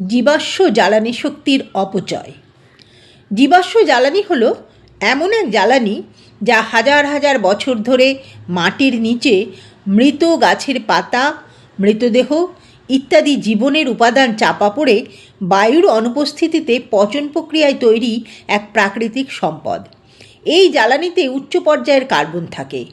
জীবাশ্ম জ্বালানি শক্তির অপচয়। জীবাশ্ম জ্বালানি হলো এমন এক জ্বালানি যা হাজার হাজার বছর ধরে মাটির নিচে মৃত গাছের পাতা, মৃতদেহ ইত্যাদি জীবনের উপাদান চাপা পড়ে বায়ুর অনুপস্থিতিতে পচন প্রক্রিয়ায় তৈরি এক প্রাকৃতিক সম্পদ। এই জ্বালানিতে উচ্চ পর্যায়ের কার্বন থাকে।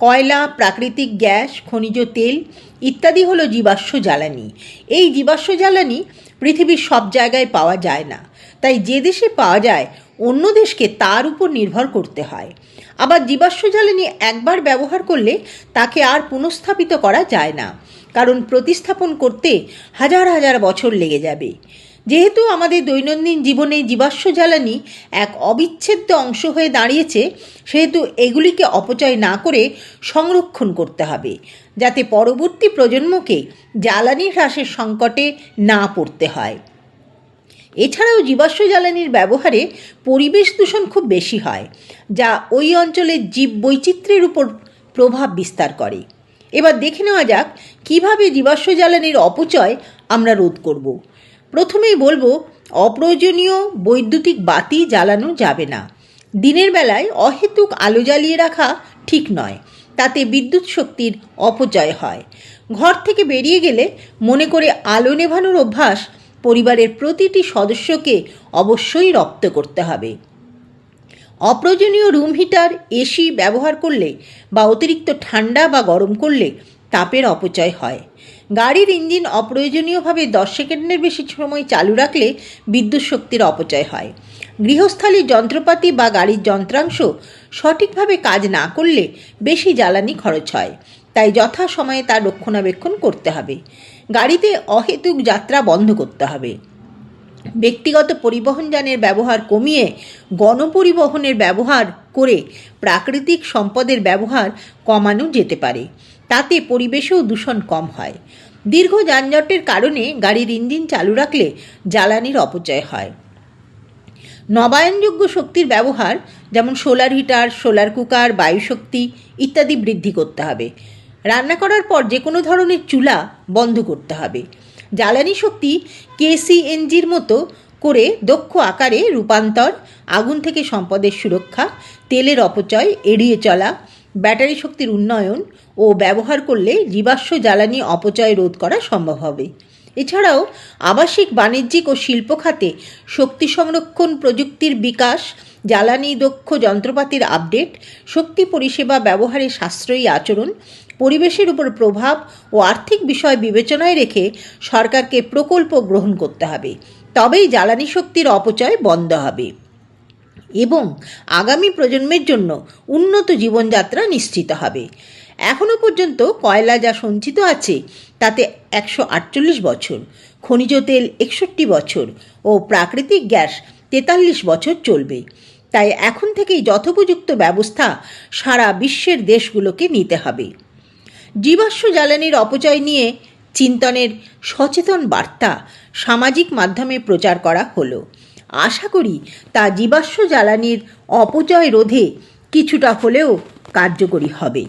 কয়লা, প্রাকৃতিক গ্যাস, খনিজ তেল ইত্যাদি হলো জীবাশ্ম জ্বালানি। এই জীবাশ্ম জ্বালানি পৃথিবীর সব জায়গায় পাওয়া যায় না। তাই যে দেশে পাওয়া যায়, অন্য দেশকে তার উপর নির্ভর করতে হয়। আবার জীবাশ্ম জ্বালানি একবার ব্যবহার করলে তাকে আর পুনঃস্থাপিত করা যায় না। কারণ প্রতিস্থাপন করতে হাজার হাজার বছর লেগে যাবে। যেহেতু আমাদের দৈনন্দিন জীবনে জীবাশ্ম জ্বালানি এক অবিচ্ছেদ্য অংশ হয়ে দাঁড়িয়েছে, সেহেতু এগুলিকে অপচয় না করে সংরক্ষণ করতে হবে, যাতে পরবর্তী প্রজন্মকে জ্বালানি হ্রাসের সংকটে না পড়তে হয়। এছাড়াও জীবাশ্ম জ্বালানির ব্যবহারে পরিবেশ দূষণ খুব বেশি হয়, যা ওই অঞ্চলের জীব বৈচিত্র্যের উপর প্রভাব বিস্তার করে। এবার দেখে নেওয়া যাক, কীভাবে জীবাশ্ম জ্বালানির অপচয় আমরা রোধ করব। প্রথমেই বলব, অপ্রয়োজনীয় বৈদ্যুতিক বাতি জ্বালানো যাবে না। দিনের বেলায় অহেতুক আলো জ্বালিয়ে রাখা ঠিক নয়, তাতে বিদ্যুৎ শক্তির অপচয় হয়। ঘর থেকে বেরিয়ে গেলে মনে করে আলো নেভানোর অভ্যাস পরিবারের প্রতিটি সদস্যকে অবশ্যই রপ্ত করতে হবে। অপ্রয়োজনীয় রুম হিটার, এসি ব্যবহার করলে বা অতিরিক্ত ঠান্ডা বা গরম করলে তাপের অপচয় হয়। গাড়ির ইঞ্জিন অপ্রয়োজনীয়ভাবে দশ সেকেন্ডের বেশি সময় চালু রাখলে বিদ্যুৎ শক্তির অপচয় হয়। গৃহস্থালির যন্ত্রপাতি বা গাড়ির যন্ত্রাংশ সঠিকভাবে কাজ না করলে বেশি জ্বালানি খরচ হয়, তাই যথা সময়ে তার রক্ষণাবেক্ষণ করতে হবে। গাড়িতে অহেতুক যাত্রা বন্ধ করতে হবে। ব্যক্তিগত পরিবহন যানের ব্যবহার কমিয়ে গণপরিবহনের ব্যবহার করে প্রাকৃতিক সম্পদের ব্যবহার কমানো যেতে পারে, তাতে পরিবেশেও দূষণ কম হয়। দীর্ঘ যানজটের কারণে গাড়ির ইঞ্জিন চালু রাখলে জ্বালানির অপচয় হয়। নবায়নযোগ্য শক্তির ব্যবহার, যেমন সোলার হিটার, সোলার কুকার, বায়ুশক্তি ইত্যাদি বৃদ্ধি করতে হবে। রান্না করার পর যে কোনো ধরনের চুলা বন্ধ করতে হবে। জ্বালানি শক্তি কেসিএনজির মতো করে দক্ষ আকারে রূপান্তর, আগুন থেকে সম্পদের সুরক্ষা, তেলের অপচয় এড়িয়ে চলা ব্যাটারি শক্তির উন্নয়ন ও ব্যবহার করলে জীবাশ্ম জ্বালানি অপচয় রোধ করা সম্ভব হবে। এছাড়াও আবাসিক, বাণিজ্যিক ও শিল্প খাতে শক্তি সংরক্ষণ প্রযুক্তির বিকাশ, জ্বালানি দক্ষ যন্ত্রপাতির আপডেট, শক্তি পরিষেবা ব্যবহারে সাশ্রয়ী আচরণ, পরিবেশের উপর প্রভাব ও আর্থিক বিষয় বিবেচনায় রেখে সরকারকে প্রকল্প গ্রহণ করতে হবে। তবেই জ্বালানি শক্তির অপচয় বন্ধ হবে। এবং আগামী প্রজন্মের জন্য উন্নত জীবনযাত্রা নিশ্চিত হবে। এখনও পর্যন্ত কয়লা যা সঞ্চিত আছে, তাতে একশো আটচল্লিশ বছর, খনিজ তেল একষট্টি বছর ও প্রাকৃতিক গ্যাস তেতাল্লিশ বছর চলবে। তাই এখন থেকেই যথোপযুক্ত ব্যবস্থা সারা বিশ্বের দেশগুলোকে নিতে হবে। জীবাশ্ম জ্বালানির অপচয় নিয়ে চিন্তনের সচেতন বার্তা সামাজিক মাধ্যমে প্রচার করা হলো। আশা করি তা জীবাশ্ম জ্বালানির অপচয় রোধে কিছুটা হলেও কার্যকরী হবে।